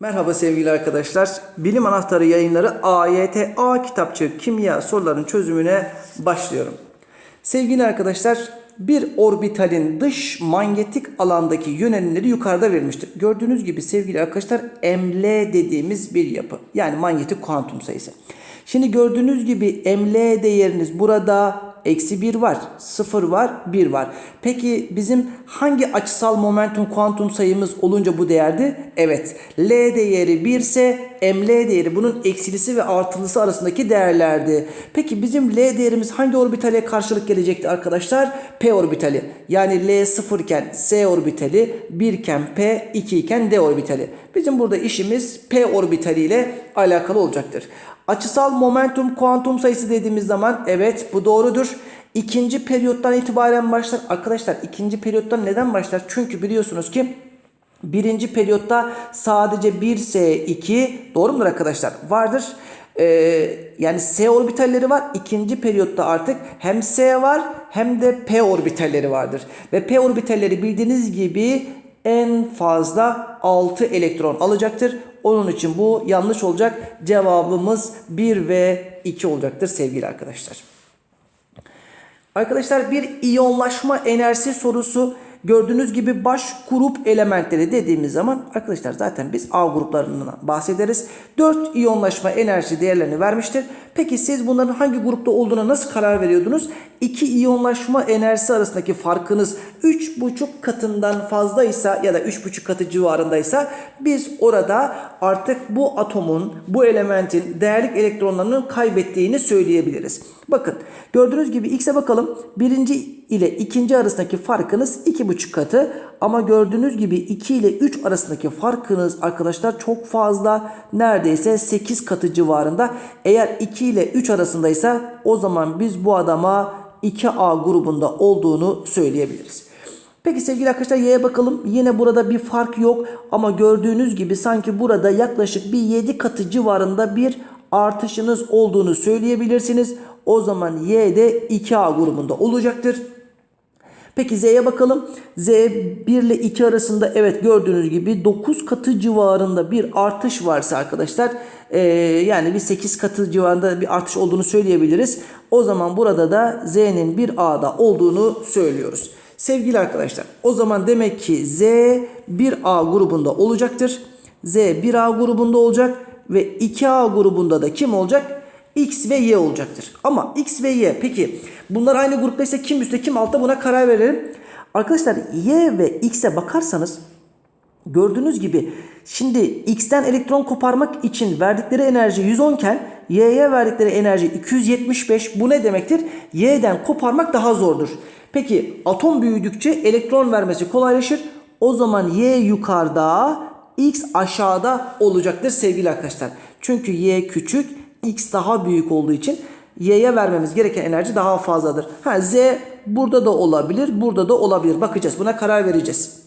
Merhaba sevgili arkadaşlar. Bilim Anahtarı yayınları AYT A kitapçı kimya soruların çözümüne başlıyorum. Sevgili arkadaşlar, bir orbitalin dış manyetik alandaki yönelimleri yukarıda verilmiştir. Gördüğünüz gibi sevgili arkadaşlar ML dediğimiz bir yapı. Yani manyetik kuantum sayısı. Şimdi gördüğünüz gibi ML değeriniz burada Eksi 1 var, 0 var, 1 var. Peki bizim hangi açısal momentum kuantum sayımız olunca bu değerdi? Evet. L değeri 1 ise ML değeri bunun eksilisi ve artılısı arasındaki değerlerdi. Peki bizim L değerimiz hangi orbitale karşılık gelecekti arkadaşlar? P orbitali. Yani L 0 iken S orbitali, 1 iken P, 2 iken D orbitali. Bizim burada işimiz P orbitali ile alakalı olacaktır. Açısal momentum kuantum sayısı dediğimiz zaman evet bu doğrudur. İkinci periyottan itibaren başlar. Arkadaşlar ikinci periyottan neden başlar? Çünkü biliyorsunuz ki birinci periyotta sadece 1S2 doğru mudur arkadaşlar? Vardır. Ee, yani S orbitalleri var. İkinci periyotta artık hem S var hem de P orbitalleri vardır. Ve P orbitalleri bildiğiniz gibi en fazla 6 elektron alacaktır. Onun için bu yanlış olacak. Cevabımız 1 ve 2 olacaktır sevgili arkadaşlar. Arkadaşlar bir iyonlaşma enerjisi sorusu gördüğünüz gibi baş grup elementleri dediğimiz zaman arkadaşlar zaten biz A gruplarından bahsederiz. 4 iyonlaşma enerji değerlerini vermiştir. Peki siz bunların hangi grupta olduğuna nasıl karar veriyordunuz? 2 iyonlaşma enerjisi arasındaki farkınız 3,5 katından fazlaysa ya da 3,5 katı civarındaysa biz orada artık bu atomun, bu elementin değerlik elektronlarını kaybettiğini söyleyebiliriz. Bakın gördüğünüz gibi X'e bakalım. Birinci ile ikinci arasındaki farkınız 2,5 katı. Ama gördüğünüz gibi 2 ile 3 arasındaki farkınız arkadaşlar çok fazla. Neredeyse 8 katı civarında. Eğer 2 ile 3 arasındaysa o zaman biz bu adama 2A grubunda olduğunu söyleyebiliriz. Peki sevgili arkadaşlar Y'ye bakalım. Yine burada bir fark yok ama gördüğünüz gibi sanki burada yaklaşık bir 7 katı civarında bir artışınız olduğunu söyleyebilirsiniz. O zaman Y de 2A grubunda olacaktır. Peki Z'ye bakalım. Z 1 ile 2 arasında evet gördüğünüz gibi 9 katı civarında bir artış varsa arkadaşlar e, yani bir 8 katı civarında bir artış olduğunu söyleyebiliriz. O zaman burada da Z'nin bir A'da olduğunu söylüyoruz. Sevgili arkadaşlar o zaman demek ki Z 1A grubunda olacaktır. Z 1A grubunda olacak ve 2A grubunda da kim olacak? X ve Y olacaktır. Ama X ve Y peki bunlar aynı gruptaysa kim üstte kim altta buna karar verelim. Arkadaşlar Y ve X'e bakarsanız gördüğünüz gibi şimdi X'ten elektron koparmak için verdikleri enerji 110 iken Y'ye verdikleri enerji 275. Bu ne demektir? Y'den koparmak daha zordur. Peki atom büyüdükçe elektron vermesi kolaylaşır. O zaman Y yukarıda X aşağıda olacaktır sevgili arkadaşlar. Çünkü Y küçük X daha büyük olduğu için Y'ye vermemiz gereken enerji daha fazladır. Ha, Z burada da olabilir, burada da olabilir. Bakacağız. Buna karar vereceğiz.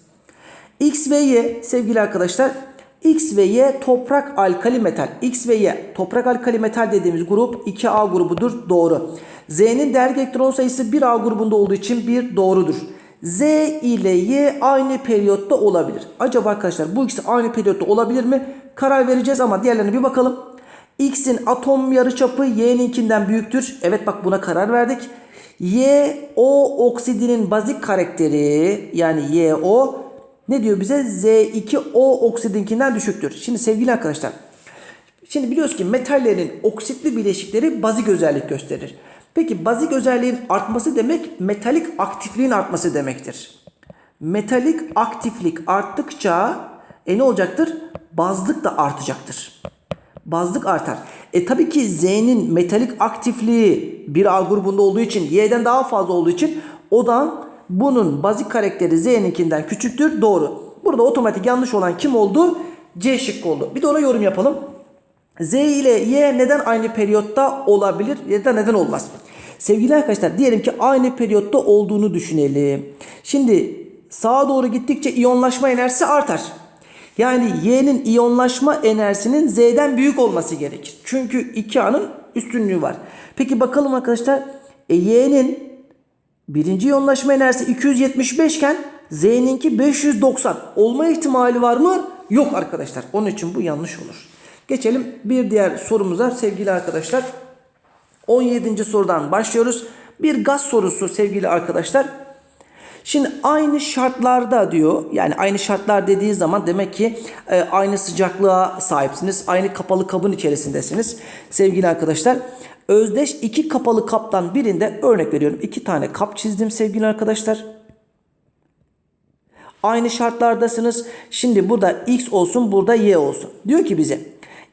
X ve Y sevgili arkadaşlar X ve Y toprak alkali metal. X ve Y toprak alkali metal dediğimiz grup 2A grubudur. Doğru. Z'nin değerlik elektron sayısı 1A grubunda olduğu için bir doğrudur. Z ile Y aynı periyotta olabilir. Acaba arkadaşlar bu ikisi aynı periyotta olabilir mi? Karar vereceğiz ama diğerlerine bir bakalım. X'in atom yarıçapı Y'ninkinden büyüktür. Evet bak buna karar verdik. Y O oksidinin bazik karakteri yani YO ne diyor bize? Z2O oksidinkinden düşüktür. Şimdi sevgili arkadaşlar. Şimdi biliyoruz ki metallerin oksitli bileşikleri bazik özellik gösterir. Peki bazik özelliğin artması demek metalik aktifliğin artması demektir. Metalik aktiflik arttıkça e ne olacaktır? Bazlık da artacaktır bazlık artar. E tabii ki Z'nin metalik aktifliği bir A grubunda olduğu için Y'den daha fazla olduğu için odan bunun bazik karakteri Z'ninkinden küçüktür. Doğru. Burada otomatik yanlış olan kim oldu? C şıkkı oldu. Bir de ona yorum yapalım. Z ile Y neden aynı periyotta olabilir ya da neden olmaz? Sevgili arkadaşlar diyelim ki aynı periyotta olduğunu düşünelim. Şimdi sağa doğru gittikçe iyonlaşma enerjisi artar. Yani Y'nin iyonlaşma enerjisinin Z'den büyük olması gerekir. Çünkü 2A'nın üstünlüğü var. Peki bakalım arkadaşlar. E, Y'nin birinci iyonlaşma enerjisi 275 iken Z'ninki 590. Olma ihtimali var mı? yok arkadaşlar. Onun için bu yanlış olur. Geçelim bir diğer sorumuza sevgili arkadaşlar. 17. sorudan başlıyoruz. Bir gaz sorusu sevgili arkadaşlar. Şimdi aynı şartlarda diyor yani aynı şartlar dediği zaman demek ki e, aynı sıcaklığa sahipsiniz. Aynı kapalı kabın içerisindesiniz sevgili arkadaşlar. Özdeş iki kapalı kaptan birinde örnek veriyorum iki tane kap çizdim sevgili arkadaşlar. Aynı şartlardasınız. Şimdi burada X olsun burada Y olsun. Diyor ki bize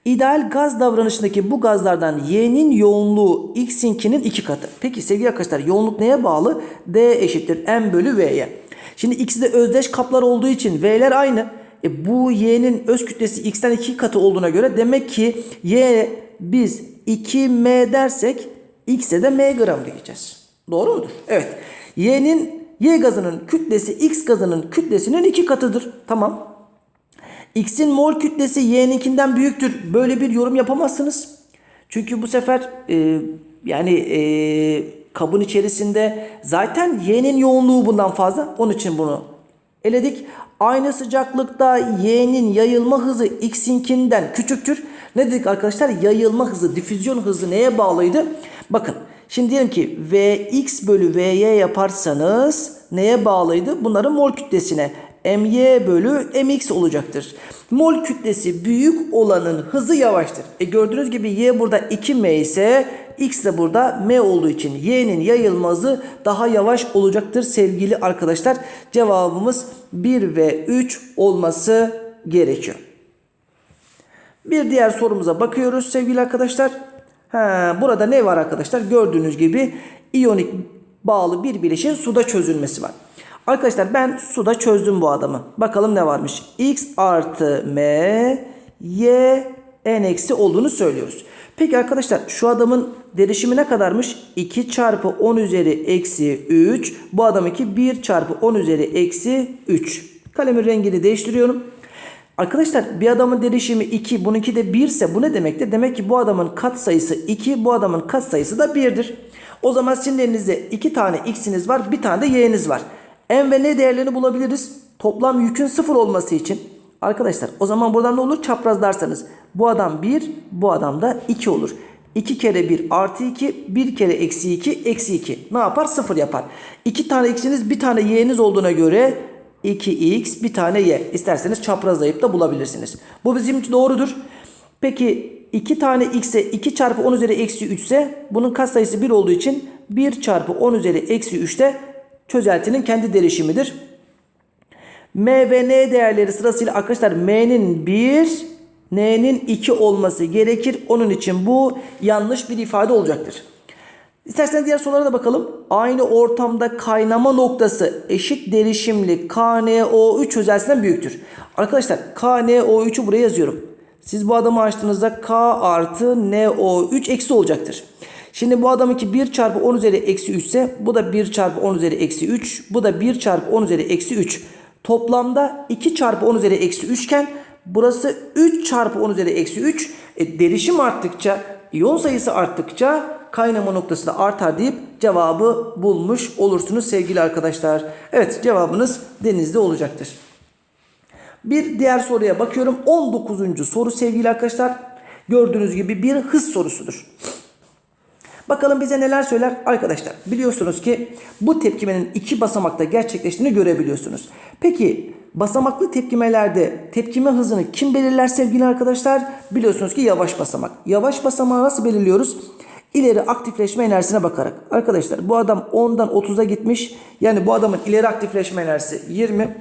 ideal gaz davranışındaki bu gazlardan Y'nin yoğunluğu X'inkinin iki katı. Peki sevgili arkadaşlar yoğunluk neye bağlı? D eşittir M bölü V'ye. Şimdi ikisi de özdeş kaplar olduğu için V'ler aynı. E bu Y'nin öz kütlesi X'ten iki katı olduğuna göre demek ki Y biz 2M dersek X'e de M gram diyeceğiz. Doğru mudur? Evet. Y'nin Y gazının kütlesi X gazının kütlesinin iki katıdır. Tamam. X'in mol kütlesi Y'ninkinden büyüktür. Böyle bir yorum yapamazsınız. Çünkü bu sefer e, yani e, kabın içerisinde zaten Y'nin yoğunluğu bundan fazla. Onun için bunu eledik. Aynı sıcaklıkta Y'nin yayılma hızı X'inkinden küçüktür. Ne dedik arkadaşlar? Yayılma hızı, difüzyon hızı neye bağlıydı? Bakın şimdi diyelim ki Vx bölü Vy yaparsanız neye bağlıydı? Bunların mol kütlesine. My bölü mx olacaktır. Mol kütlesi büyük olanın hızı yavaştır. E gördüğünüz gibi y burada 2m ise x de burada m olduğu için y'nin yayılma hızı daha yavaş olacaktır sevgili arkadaşlar. Cevabımız 1 ve 3 olması gerekiyor. Bir diğer sorumuza bakıyoruz sevgili arkadaşlar. Ha, burada ne var arkadaşlar? Gördüğünüz gibi iyonik bağlı bir bileşin suda çözülmesi var. Arkadaşlar ben suda çözdüm bu adamı. Bakalım ne varmış. X artı M Y N eksi olduğunu söylüyoruz. Peki arkadaşlar şu adamın derişimi ne kadarmış? 2 çarpı 10 üzeri eksi 3. Bu adamınki 1 çarpı 10 üzeri eksi 3. Kalemin rengini değiştiriyorum. Arkadaşlar bir adamın derişimi 2 bununki de 1 ise bu ne demektir? Demek ki bu adamın kat sayısı 2 bu adamın kat sayısı da 1'dir. O zaman sizin elinizde 2 tane x'iniz var bir tane de y'niz var. M ve N değerlerini bulabiliriz. Toplam yükün 0 olması için. Arkadaşlar o zaman buradan ne olur? Çaprazlarsanız. Bu adam 1 bu adam da 2 olur. 2 kere 1 artı 2 1 kere eksi 2 eksi 2 ne yapar? 0 yapar. 2 tane x'iniz bir tane y'niz olduğuna göre 2x bir tane y. İsterseniz çaprazlayıp da bulabilirsiniz. Bu bizim için doğrudur. Peki 2 tane x'e 2 çarpı 10 üzeri eksi 3 ise bunun katsayısı 1 olduğu için 1 çarpı 10 üzeri eksi 3 de çözeltinin kendi derişimidir. M ve N değerleri sırasıyla arkadaşlar M'nin 1, N'nin 2 olması gerekir. Onun için bu yanlış bir ifade olacaktır. İsterseniz diğer sorulara da bakalım. Aynı ortamda kaynama noktası eşit derişimli KNO3 çözeltisinden büyüktür. Arkadaşlar KNO3'ü buraya yazıyorum. Siz bu adamı açtığınızda K artı NO3 eksi olacaktır. Şimdi bu adamınki 1 çarpı 10 üzeri eksi 3 ise bu da 1 çarpı 10 üzeri eksi 3. Bu da 1 çarpı 10 üzeri eksi 3. Toplamda 2 çarpı 10 üzeri eksi 3 iken burası 3 çarpı 10 üzeri eksi 3. E, derişim arttıkça iyon sayısı arttıkça kaynama noktası da artar deyip cevabı bulmuş olursunuz sevgili arkadaşlar. Evet cevabınız denizde olacaktır. Bir diğer soruya bakıyorum. 19. soru sevgili arkadaşlar. Gördüğünüz gibi bir hız sorusudur. Bakalım bize neler söyler arkadaşlar. Biliyorsunuz ki bu tepkimenin iki basamakta gerçekleştiğini görebiliyorsunuz. Peki basamaklı tepkimelerde tepkime hızını kim belirler sevgili arkadaşlar? Biliyorsunuz ki yavaş basamak. Yavaş basamağı nasıl belirliyoruz? İleri aktifleşme enerjisine bakarak. Arkadaşlar bu adam 10'dan 30'a gitmiş. Yani bu adamın ileri aktifleşme enerjisi 20.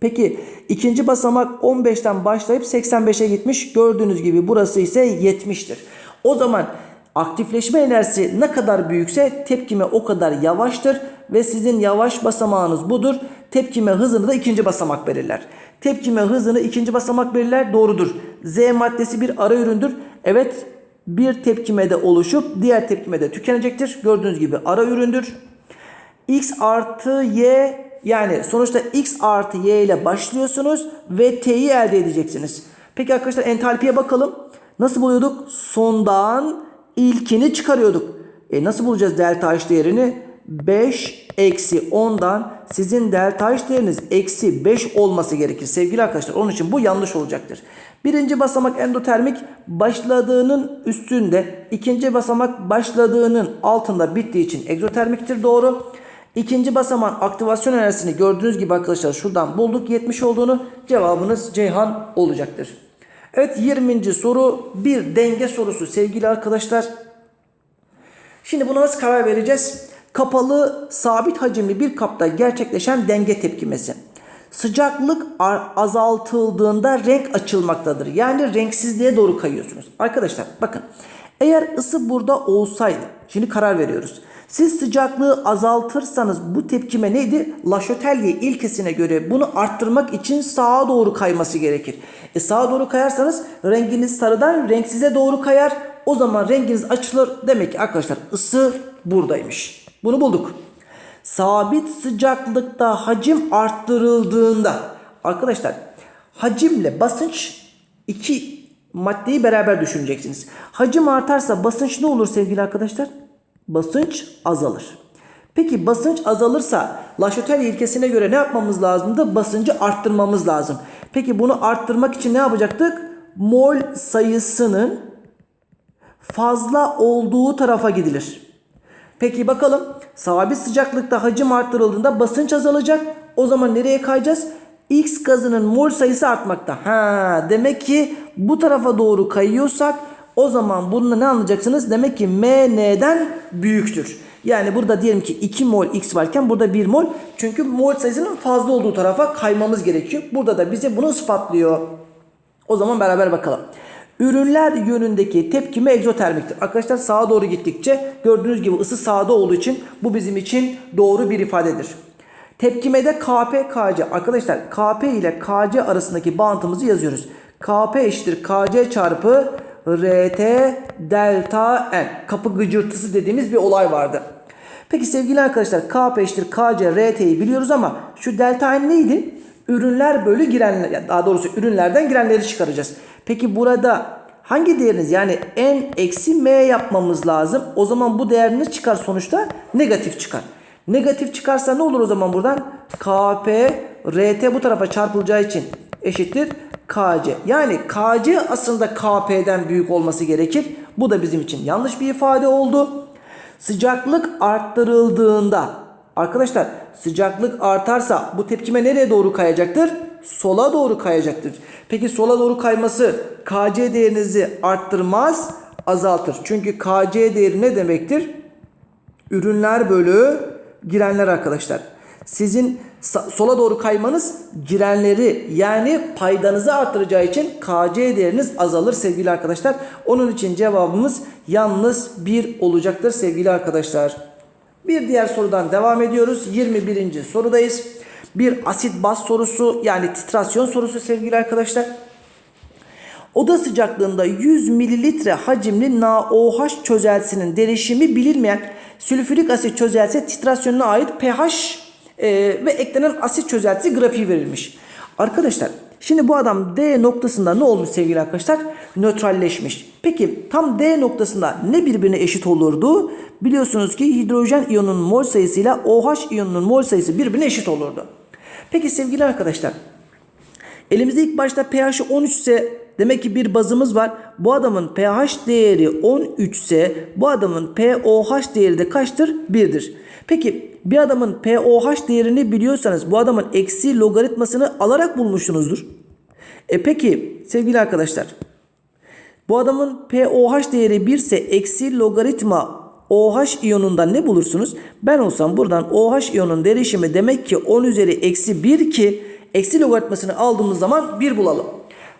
Peki ikinci basamak 15'ten başlayıp 85'e gitmiş. Gördüğünüz gibi burası ise 70'tir. O zaman aktifleşme enerjisi ne kadar büyükse tepkime o kadar yavaştır ve sizin yavaş basamağınız budur. Tepkime hızını da ikinci basamak belirler. Tepkime hızını ikinci basamak belirler doğrudur. Z maddesi bir ara üründür. Evet bir tepkimede oluşup diğer tepkimede tükenecektir. Gördüğünüz gibi ara üründür. X artı Y yani sonuçta X artı Y ile başlıyorsunuz ve T'yi elde edeceksiniz. Peki arkadaşlar entalpiye bakalım. Nasıl buluyorduk? Sondan ilkini çıkarıyorduk. E nasıl bulacağız delta H değerini? 5 eksi 10'dan sizin delta H değeriniz eksi 5 olması gerekir sevgili arkadaşlar. Onun için bu yanlış olacaktır. Birinci basamak endotermik başladığının üstünde, ikinci basamak başladığının altında bittiği için egzotermiktir doğru. İkinci basamağın aktivasyon enerjisini gördüğünüz gibi arkadaşlar şuradan bulduk 70 olduğunu cevabınız Ceyhan olacaktır. Evet 20. soru bir denge sorusu sevgili arkadaşlar. Şimdi buna nasıl karar vereceğiz? Kapalı sabit hacimli bir kapta gerçekleşen denge tepkimesi. Sıcaklık azaltıldığında renk açılmaktadır. Yani renksizliğe doğru kayıyorsunuz. Arkadaşlar bakın eğer ısı burada olsaydı şimdi karar veriyoruz. Siz sıcaklığı azaltırsanız bu tepkime neydi? Laşötelye ilkesine göre bunu arttırmak için sağa doğru kayması gerekir. E sağa doğru kayarsanız renginiz sarıdan renksize doğru kayar. O zaman renginiz açılır. Demek ki arkadaşlar ısı buradaymış. Bunu bulduk. Sabit sıcaklıkta hacim arttırıldığında arkadaşlar hacimle basınç iki maddeyi beraber düşüneceksiniz. Hacim artarsa basınç ne olur sevgili arkadaşlar? Basınç azalır. Peki basınç azalırsa Laşötel ilkesine göre ne yapmamız lazımdı? Basıncı arttırmamız lazım. Peki bunu arttırmak için ne yapacaktık? Mol sayısının fazla olduğu tarafa gidilir. Peki bakalım sabit sıcaklıkta hacim arttırıldığında basınç azalacak. O zaman nereye kayacağız? X gazının mol sayısı artmakta. Ha, demek ki bu tarafa doğru kayıyorsak o zaman bunu ne anlayacaksınız? Demek ki MN'den büyüktür. Yani burada diyelim ki 2 mol X varken burada 1 mol. Çünkü mol sayısının fazla olduğu tarafa kaymamız gerekiyor. Burada da bize bunu ispatlıyor. O zaman beraber bakalım. Ürünler yönündeki tepkime egzotermiktir. Arkadaşlar sağa doğru gittikçe gördüğünüz gibi ısı sağda olduğu için bu bizim için doğru bir ifadedir. Tepkimede Kp, Kc. Arkadaşlar Kp ile Kc arasındaki bağıntımızı yazıyoruz. Kp eşittir Kc çarpı RT delta N. Kapı gıcırtısı dediğimiz bir olay vardı. Peki sevgili arkadaşlar Kp eşittir Kc RT'yi biliyoruz ama şu delta N neydi? Ürünler bölü girenler daha doğrusu ürünlerden girenleri çıkaracağız. Peki burada hangi değeriniz yani n eksi m yapmamız lazım. O zaman bu değeriniz çıkar sonuçta negatif çıkar. Negatif çıkarsa ne olur o zaman buradan? Kp rt bu tarafa çarpılacağı için eşittir kc. Yani kc aslında kp'den büyük olması gerekir. Bu da bizim için yanlış bir ifade oldu. Sıcaklık arttırıldığında arkadaşlar sıcaklık artarsa bu tepkime nereye doğru kayacaktır? Sola doğru kayacaktır. Peki sola doğru kayması kc değerinizi arttırmaz azaltır. Çünkü kc değeri ne demektir? Ürünler bölü girenler arkadaşlar. Sizin sola doğru kaymanız girenleri yani paydanızı arttıracağı için KC değeriniz azalır sevgili arkadaşlar. Onun için cevabımız yalnız 1 olacaktır sevgili arkadaşlar. Bir diğer sorudan devam ediyoruz. 21. sorudayız. Bir asit baz sorusu yani titrasyon sorusu sevgili arkadaşlar. Oda sıcaklığında 100 mililitre hacimli NaOH çözeltisinin derişimi bilinmeyen sülfürik asit çözeltisi titrasyonuna ait pH e, ve eklenen asit çözeltisi grafiği verilmiş. Arkadaşlar şimdi bu adam D noktasında ne olmuş sevgili arkadaşlar? Nötralleşmiş. Peki tam D noktasında ne birbirine eşit olurdu? Biliyorsunuz ki hidrojen iyonunun mol sayısıyla OH iyonunun mol sayısı birbirine eşit olurdu. Peki sevgili arkadaşlar elimizde ilk başta pH 13 ise demek ki bir bazımız var. Bu adamın pH değeri 13 ise bu adamın pOH değeri de kaçtır? 1'dir. Peki bir adamın pOH değerini biliyorsanız bu adamın eksi logaritmasını alarak bulmuşsunuzdur. E peki sevgili arkadaşlar bu adamın pOH değeri 1 ise eksi logaritma OH iyonundan ne bulursunuz? Ben olsam buradan OH iyonun derişimi demek ki 10 üzeri eksi 1 ki eksi logaritmasını aldığımız zaman 1 bulalım.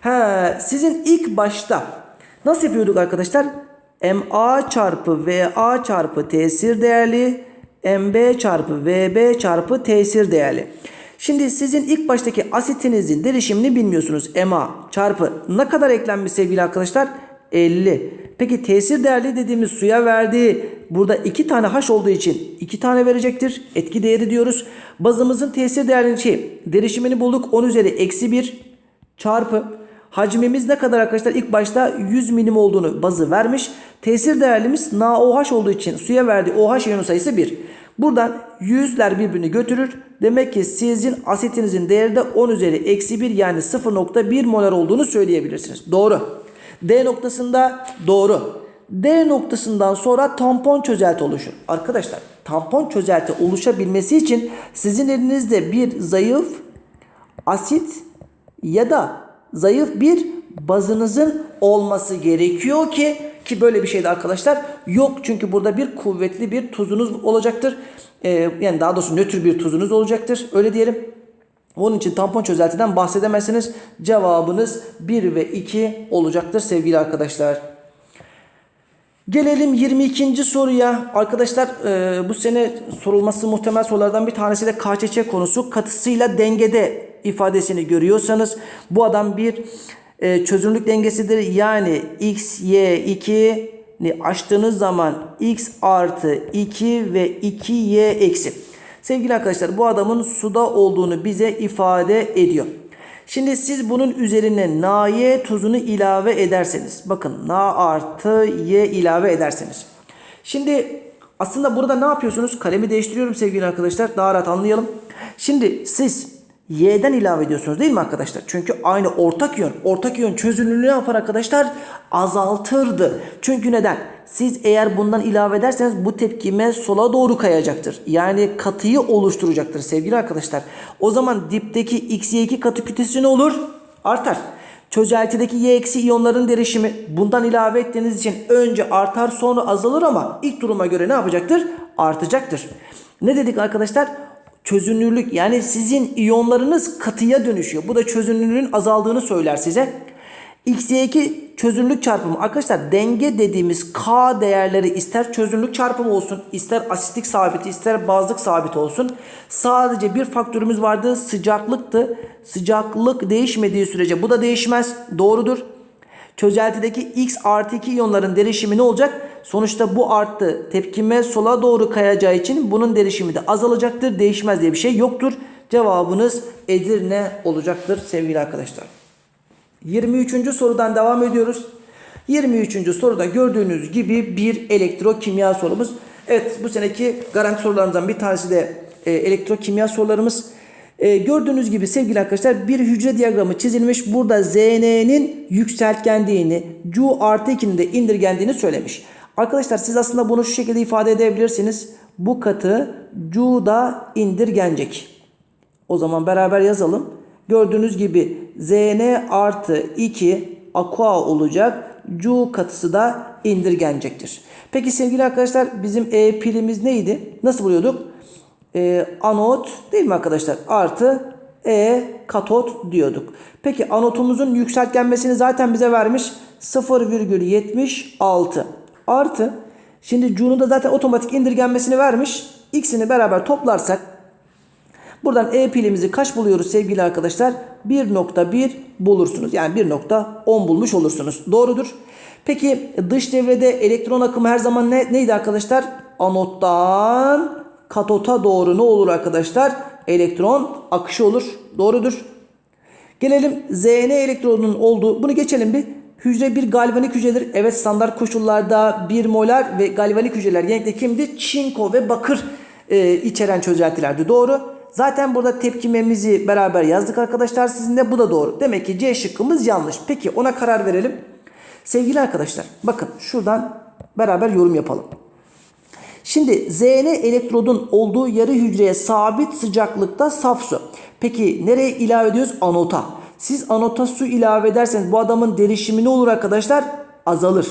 He, sizin ilk başta nasıl yapıyorduk arkadaşlar? MA çarpı VA çarpı tesir değerli MB çarpı VB çarpı tesir değerli. Şimdi sizin ilk baştaki asitinizin derişimini bilmiyorsunuz. MA çarpı ne kadar eklenmiş sevgili arkadaşlar? 50. Peki tesir değerli dediğimiz suya verdiği burada 2 tane H olduğu için 2 tane verecektir. Etki değeri diyoruz. Bazımızın tesir değerinin şey derişimini bulduk. 10 üzeri eksi 1 çarpı Hacmimiz ne kadar arkadaşlar? İlk başta 100 milim olduğunu bazı vermiş. Tesir değerimiz NaOH olduğu için suya verdiği OH iyonu sayısı 1. Buradan yüzler birbirini götürür. Demek ki sizin asitinizin değeri de 10 üzeri eksi 1 yani 0.1 molar olduğunu söyleyebilirsiniz. Doğru. D noktasında doğru. D noktasından sonra tampon çözelti oluşur. Arkadaşlar tampon çözelti oluşabilmesi için sizin elinizde bir zayıf asit ya da zayıf bir bazınızın olması gerekiyor ki ki böyle bir şey de arkadaşlar yok çünkü burada bir kuvvetli bir tuzunuz olacaktır. Ee, yani daha doğrusu nötr bir tuzunuz olacaktır. Öyle diyelim. Onun için tampon çözeltiden bahsedemezsiniz. Cevabınız 1 ve 2 olacaktır sevgili arkadaşlar. Gelelim 22. soruya. Arkadaşlar e, bu sene sorulması muhtemel sorulardan bir tanesi de KÇÇ konusu. Katısıyla dengede ifadesini görüyorsanız bu adam bir e, çözünürlük dengesidir. Yani x, y, 2 ni açtığınız zaman x artı 2 ve 2y eksi. Sevgili arkadaşlar bu adamın suda olduğunu bize ifade ediyor. Şimdi siz bunun üzerine NaY tuzunu ilave ederseniz bakın Na artı Y ilave ederseniz. Şimdi aslında burada ne yapıyorsunuz? Kalemi değiştiriyorum sevgili arkadaşlar. Daha rahat anlayalım. Şimdi siz Y'den ilave ediyorsunuz değil mi arkadaşlar? Çünkü aynı ortak yön. Ortak yön çözünürlüğü ne yapar arkadaşlar? Azaltırdı. Çünkü neden? Siz eğer bundan ilave ederseniz bu tepkime sola doğru kayacaktır. Yani katıyı oluşturacaktır sevgili arkadaşlar. O zaman dipteki X-Y2 katı kütlesi ne olur? Artar. Çözeltideki Y eksi iyonların derişimi bundan ilave ettiğiniz için önce artar sonra azalır ama ilk duruma göre ne yapacaktır? Artacaktır. Ne dedik arkadaşlar? Çözünürlük yani sizin iyonlarınız katıya dönüşüyor. Bu da çözünürlüğün azaldığını söyler size. X2 çözünürlük çarpımı arkadaşlar denge dediğimiz K değerleri ister çözünürlük çarpımı olsun ister asitlik sabiti ister bazlık sabiti olsun. Sadece bir faktörümüz vardı sıcaklıktı. Sıcaklık değişmediği sürece bu da değişmez. Doğrudur. Çözeltideki X artı 2 iyonların derişimi ne olacak? Sonuçta bu arttı. Tepkime sola doğru kayacağı için bunun derişimi de azalacaktır. Değişmez diye bir şey yoktur. Cevabınız Edirne olacaktır sevgili arkadaşlar. 23. sorudan devam ediyoruz. 23. soruda gördüğünüz gibi bir elektrokimya sorumuz. Evet bu seneki garanti sorularımızdan bir tanesi de e, elektrokimya sorularımız. E, gördüğünüz gibi sevgili arkadaşlar bir hücre diyagramı çizilmiş. Burada Zn'nin yükseltgendiğini, Cu artı 2'nin de indirgendiğini söylemiş. Arkadaşlar siz aslında bunu şu şekilde ifade edebilirsiniz. Bu katı Cu'da indirgenecek. O zaman beraber yazalım. Gördüğünüz gibi Zn artı 2 aqua olacak. Cu katısı da indirgenecektir. Peki sevgili arkadaşlar bizim E pilimiz neydi? Nasıl buluyorduk? Ee, anot değil mi arkadaşlar? Artı E katot diyorduk. Peki anotumuzun yükseltgenmesini zaten bize vermiş. 0,76 artı şimdi C'nun da zaten otomatik indirgenmesini vermiş. X'ini beraber toplarsak Buradan E pilimizi kaç buluyoruz sevgili arkadaşlar? 1.1 bulursunuz. Yani 1.10 bulmuş olursunuz. Doğrudur. Peki dış devrede elektron akımı her zaman ne, neydi arkadaşlar? Anottan katota doğru ne olur arkadaşlar? Elektron akışı olur. Doğrudur. Gelelim Zn elektronunun olduğu. Bunu geçelim bir. Hücre bir galvanik hücredir. Evet standart koşullarda 1 molar ve galvanik hücreler genellikle kimdi? Çinko ve bakır e, içeren çözeltilerdi. Doğru. Zaten burada tepkimemizi beraber yazdık arkadaşlar sizinle. Bu da doğru. Demek ki C şıkkımız yanlış. Peki ona karar verelim. Sevgili arkadaşlar bakın şuradan beraber yorum yapalım. Şimdi Zn elektrodun olduğu yarı hücreye sabit sıcaklıkta saf su. Peki nereye ilave ediyoruz? Anota. Siz anota su ilave ederseniz bu adamın derişimi ne olur arkadaşlar? Azalır.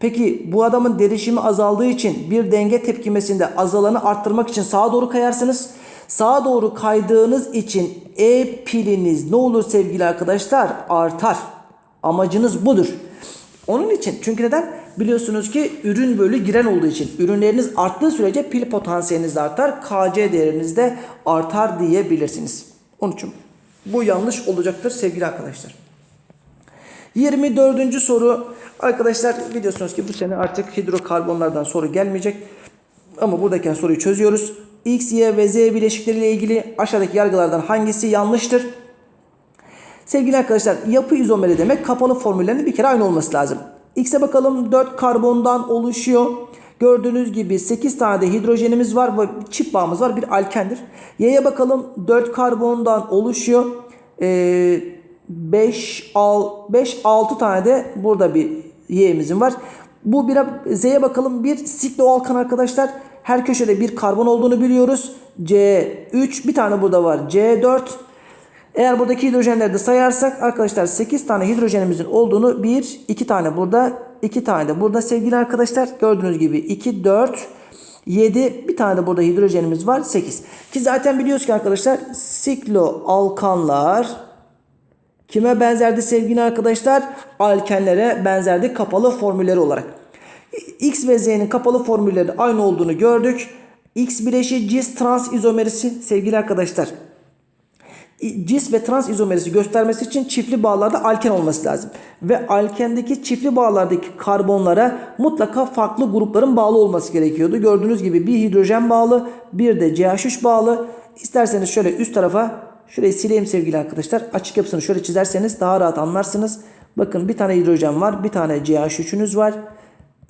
Peki bu adamın derişimi azaldığı için bir denge tepkimesinde azalanı arttırmak için sağa doğru kayarsınız. Sağa doğru kaydığınız için E piliniz ne olur sevgili arkadaşlar? Artar. Amacınız budur. Onun için çünkü neden? Biliyorsunuz ki ürün bölü giren olduğu için ürünleriniz arttığı sürece pil potansiyeliniz de artar. KC değeriniz de artar diyebilirsiniz. Onun için bu yanlış olacaktır sevgili arkadaşlar. 24. soru arkadaşlar biliyorsunuz ki bu sene artık hidrokarbonlardan soru gelmeyecek. Ama buradaki soruyu çözüyoruz. X, Y ve Z bileşikleriyle ilgili aşağıdaki yargılardan hangisi yanlıştır? Sevgili arkadaşlar yapı izomeri demek kapalı formüllerinin bir kere aynı olması lazım. X'e bakalım 4 karbondan oluşuyor. Gördüğünüz gibi 8 tane de hidrojenimiz var ve çift bağımız var. Bir alkendir. Y'ye bakalım 4 karbondan oluşuyor. Ee, 5 5 6 tane de burada bir Y'imizin var. Bu bir Z'ye bakalım. Bir sikloalkan arkadaşlar. Her köşede bir karbon olduğunu biliyoruz. C3 bir tane burada var. C4 eğer buradaki hidrojenleri de sayarsak arkadaşlar 8 tane hidrojenimizin olduğunu 1, 2 tane burada, 2 tane de burada sevgili arkadaşlar. Gördüğünüz gibi 2, 4, 7 bir tane de burada hidrojenimiz var 8. Ki zaten biliyoruz ki arkadaşlar sikloalkanlar kime benzerdi sevgili arkadaşlar? Alkenlere benzerdi kapalı formülleri olarak. X ve Z'nin kapalı formülleri aynı olduğunu gördük. X bileşi cis trans izomerisi sevgili arkadaşlar cis ve trans izomerisi göstermesi için çiftli bağlarda alken olması lazım. Ve alkendeki çiftli bağlardaki karbonlara mutlaka farklı grupların bağlı olması gerekiyordu. Gördüğünüz gibi bir hidrojen bağlı, bir de CH3 bağlı. İsterseniz şöyle üst tarafa şurayı sileyim sevgili arkadaşlar. Açık yapısını şöyle çizerseniz daha rahat anlarsınız. Bakın bir tane hidrojen var, bir tane CH3'ünüz var.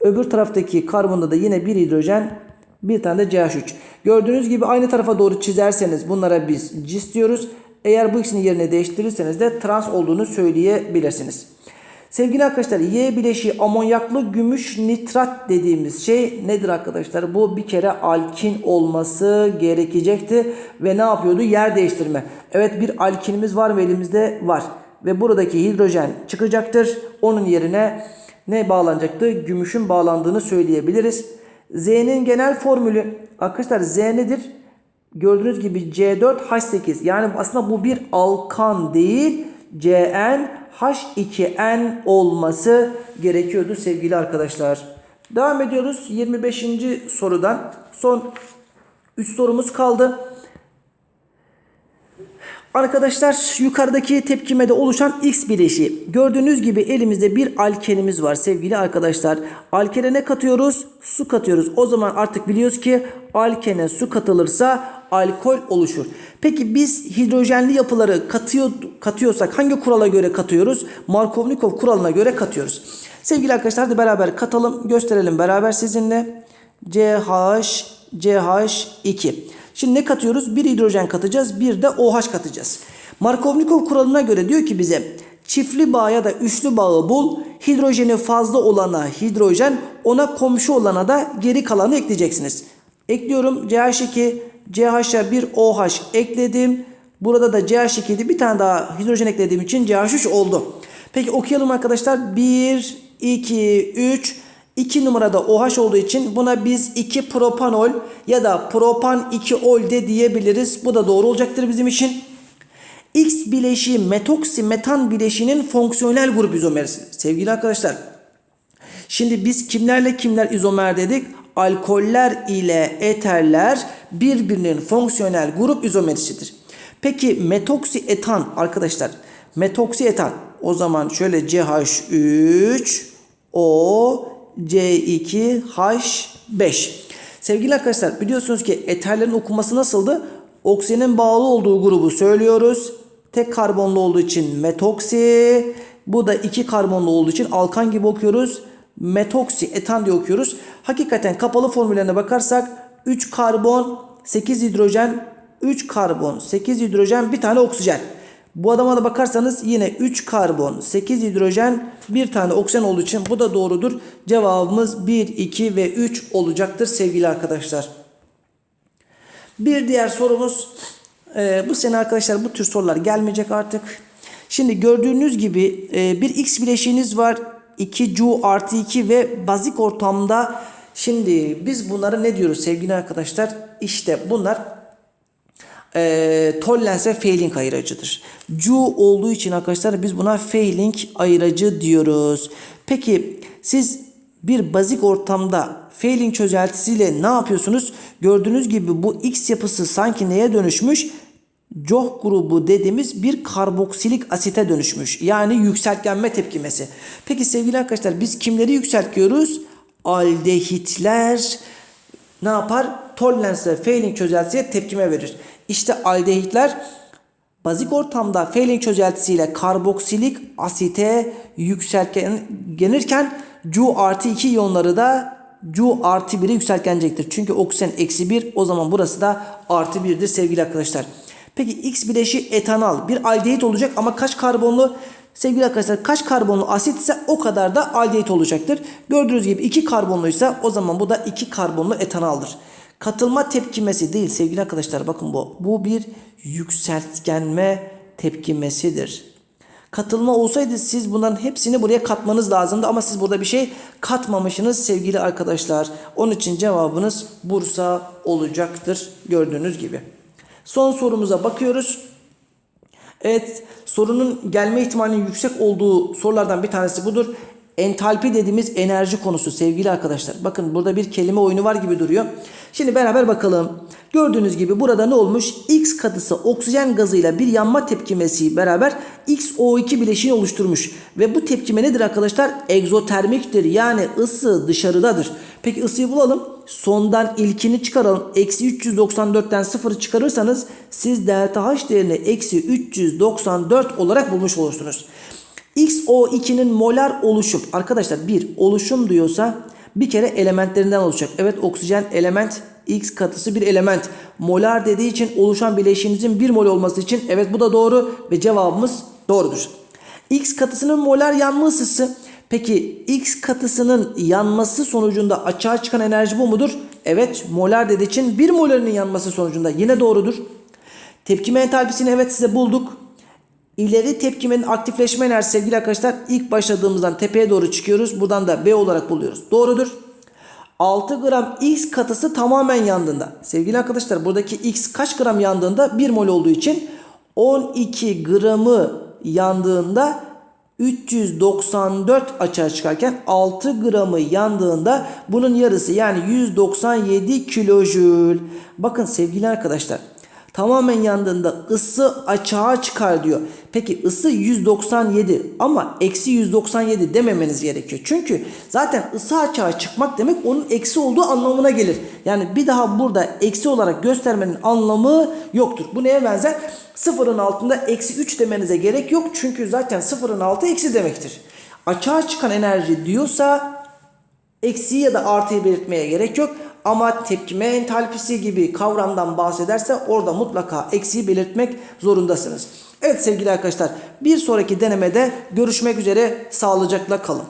Öbür taraftaki karbonda da yine bir hidrojen, bir tane de CH3. Gördüğünüz gibi aynı tarafa doğru çizerseniz bunlara biz cis diyoruz. Eğer bu ikisini yerine değiştirirseniz de trans olduğunu söyleyebilirsiniz. Sevgili arkadaşlar Y bileşiği amonyaklı gümüş nitrat dediğimiz şey nedir arkadaşlar? Bu bir kere alkin olması gerekecekti ve ne yapıyordu? Yer değiştirme. Evet bir alkinimiz var mı elimizde? Var. Ve buradaki hidrojen çıkacaktır. Onun yerine ne bağlanacaktı? Gümüşün bağlandığını söyleyebiliriz. Z'nin genel formülü arkadaşlar Z nedir? Gördüğünüz gibi C4H8 yani aslında bu bir alkan değil CnH2n olması gerekiyordu sevgili arkadaşlar. Devam ediyoruz 25. sorudan. Son 3 sorumuz kaldı. Arkadaşlar yukarıdaki tepkimede oluşan X bileşiği. Gördüğünüz gibi elimizde bir alkenimiz var sevgili arkadaşlar. Alkene ne katıyoruz? Su katıyoruz. O zaman artık biliyoruz ki alkene su katılırsa alkol oluşur. Peki biz hidrojenli yapıları katıyor, katıyorsak hangi kurala göre katıyoruz? Markovnikov kuralına göre katıyoruz. Sevgili arkadaşlar hadi beraber katalım gösterelim beraber sizinle. CH, CH2. Şimdi ne katıyoruz? Bir hidrojen katacağız, bir de OH katacağız. Markovnikov kuralına göre diyor ki bize çiftli bağ ya da üçlü bağı bul. Hidrojeni fazla olana hidrojen, ona komşu olana da geri kalanı ekleyeceksiniz. Ekliyorum CH2, CH'a bir OH ekledim. Burada da CH2'ydi. Bir tane daha hidrojen eklediğim için CH3 oldu. Peki okuyalım arkadaşlar. 1, 2, 3, 2 numarada OH olduğu için buna biz 2 propanol ya da propan 2 ol de diyebiliriz. Bu da doğru olacaktır bizim için. X bileşiği metoksi metan bileşiğinin fonksiyonel grup izomerisi. Sevgili arkadaşlar. Şimdi biz kimlerle kimler izomer dedik? Alkoller ile eterler birbirinin fonksiyonel grup izomerisidir. Peki metoksi etan arkadaşlar. Metoksi etan o zaman şöyle CH3 O C2H5. Sevgili arkadaşlar biliyorsunuz ki eterlerin okunması nasıldı? Oksijenin bağlı olduğu grubu söylüyoruz. Tek karbonlu olduğu için metoksi. Bu da iki karbonlu olduğu için alkan gibi okuyoruz. Metoksi etan diye okuyoruz. Hakikaten kapalı formüllerine bakarsak 3 karbon 8 hidrojen 3 karbon 8 hidrojen bir tane oksijen. Bu adama da bakarsanız yine 3 karbon, 8 hidrojen, bir tane oksijen olduğu için bu da doğrudur. Cevabımız 1, 2 ve 3 olacaktır sevgili arkadaşlar. Bir diğer sorumuz e, bu sene arkadaşlar bu tür sorular gelmeyecek artık. Şimdi gördüğünüz gibi e, bir X bileşiğiniz var. 2 Cu artı 2 ve bazik ortamda şimdi biz bunlara ne diyoruz sevgili arkadaşlar? İşte bunlar e, Tollens ve Fehling ayıracıdır. Cu olduğu için arkadaşlar biz buna Fehling ayıracı diyoruz. Peki siz bir bazik ortamda Fehling çözeltisiyle ne yapıyorsunuz? Gördüğünüz gibi bu X yapısı sanki neye dönüşmüş? Coh grubu dediğimiz bir karboksilik asite dönüşmüş. Yani yükseltgenme tepkimesi. Peki sevgili arkadaşlar biz kimleri yükseltiyoruz? Aldehitler ne yapar? Tollens ve Fehling çözeltisiye tepkime verir. İşte aldehitler bazik ortamda Fehling çözeltisiyle karboksilik asite yükseltgenirken Cu artı 2 iyonları da Cu artı 1'e yükseltgenecektir. Çünkü oksijen eksi 1 o zaman burası da artı 1'dir sevgili arkadaşlar. Peki X bileşi etanal bir aldehit olacak ama kaç karbonlu? Sevgili arkadaşlar kaç karbonlu asit ise o kadar da aldehit olacaktır. Gördüğünüz gibi 2 karbonluysa o zaman bu da 2 karbonlu etanaldır. Katılma tepkimesi değil sevgili arkadaşlar bakın bu. Bu bir yükseltgenme tepkimesidir. Katılma olsaydı siz bunların hepsini buraya katmanız lazımdı ama siz burada bir şey katmamışsınız sevgili arkadaşlar. Onun için cevabınız Bursa olacaktır gördüğünüz gibi. Son sorumuza bakıyoruz. Evet sorunun gelme ihtimalinin yüksek olduğu sorulardan bir tanesi budur. Entalpi dediğimiz enerji konusu sevgili arkadaşlar. Bakın burada bir kelime oyunu var gibi duruyor. Şimdi beraber bakalım. Gördüğünüz gibi burada ne olmuş? X katısı oksijen gazıyla bir yanma tepkimesi beraber XO2 bileşiğini oluşturmuş. Ve bu tepkime nedir arkadaşlar? Egzotermiktir. Yani ısı dışarıdadır. Peki ısıyı bulalım. Sondan ilkini çıkaralım. Eksi 394'ten 0'ı çıkarırsanız siz delta H değerini eksi 394 olarak bulmuş olursunuz. XO2'nin molar oluşum. Arkadaşlar bir oluşum diyorsa bir kere elementlerinden oluşacak. Evet oksijen element X katısı bir element. Molar dediği için oluşan bileşiğimizin 1 mol olması için evet bu da doğru ve cevabımız doğrudur. X katısının molar yanma ısısı. Peki X katısının yanması sonucunda açığa çıkan enerji bu mudur? Evet molar dediği için 1 molarının yanması sonucunda yine doğrudur. Tepkime entalpisini evet size bulduk. İleri tepkimenin aktifleşme enerjisi sevgili arkadaşlar ilk başladığımızdan tepeye doğru çıkıyoruz. Buradan da B olarak buluyoruz. Doğrudur. 6 gram X katısı tamamen yandığında. Sevgili arkadaşlar buradaki X kaç gram yandığında 1 mol olduğu için 12 gramı yandığında 394 açığa çıkarken 6 gramı yandığında bunun yarısı yani 197 kilojül. Bakın sevgili arkadaşlar tamamen yandığında ısı açığa çıkar diyor. Peki ısı 197 ama eksi 197 dememeniz gerekiyor. Çünkü zaten ısı açığa çıkmak demek onun eksi olduğu anlamına gelir. Yani bir daha burada eksi olarak göstermenin anlamı yoktur. Bu neye benzer? Sıfırın altında eksi 3 demenize gerek yok. Çünkü zaten sıfırın altı eksi demektir. Açığa çıkan enerji diyorsa eksiği ya da artıyı belirtmeye gerek yok. Ama tepkime entalpisi gibi kavramdan bahsederse orada mutlaka eksiği belirtmek zorundasınız. Evet sevgili arkadaşlar bir sonraki denemede görüşmek üzere sağlıcakla kalın.